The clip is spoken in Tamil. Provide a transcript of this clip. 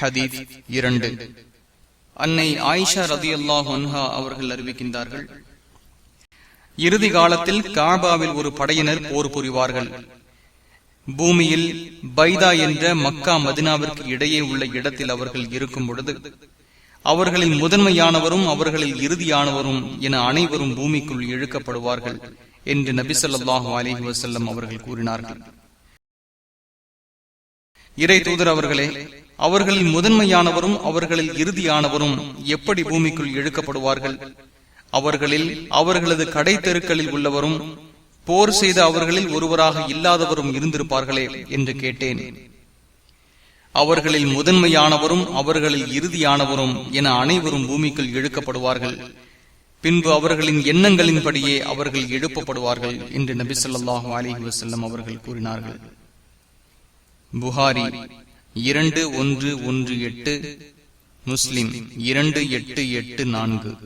ஹதீஸ் இரண்டு. அன்னை ஆயிஷா ரதி அல்லாஹா அவர்கள் அறிவிக்கின்றார்கள் இறுதி காலத்தில் காபாவில் ஒரு படையினர் போர் புரிவார்கள். பூமியில் பைதா என்ற மக்கா மதினாவிற்கு இடையே உள்ள இடத்தில் அவர்கள் இருக்கும் பொழுது அவர்களில் முதன்மையானவரும் அவர்களில் இறுதியானவரும் என அனைவரும் பூமிக்குள் இழுக்கப்படுவார்கள் என்று நபிசல்லாஹு அலிஹி வசல்லம் அவர்கள் கூறினார்கள். இறை தூதர் அவர்களே அவர்களில் முதன்மையானவரும் அவர்களில் இறுதியானவரும் எப்படி பூமிக்குள் இழுக்கப்படுவார்கள்? அவர்களில் அவர்களது கடை தெருக்களில் உள்ளவரும் போர் செய்த அவர்களில் ஒருவராக இல்லாதவரும் இருந்திருப்பார்களே என்று கேட்டேன். அவர்களில் முதன்மையானவரும் அவர்களில் இறுதியானவரும் என அனைவரும் பூமிக்குள் இழுக்கப்படுவார்கள். பின்பு அவர்களின் எண்ணங்களின்படியே அவர்கள் எழுப்பப்படுவார்கள் என்று நபி சொல்லாஹு அலிஹி வசல்லம் அவர்கள் கூறினார்கள். புகாரி இரண்டு ஒன்று ஒன்று எட்டு முஸ்லிம் இரண்டு எட்டு எட்டு நான்கு.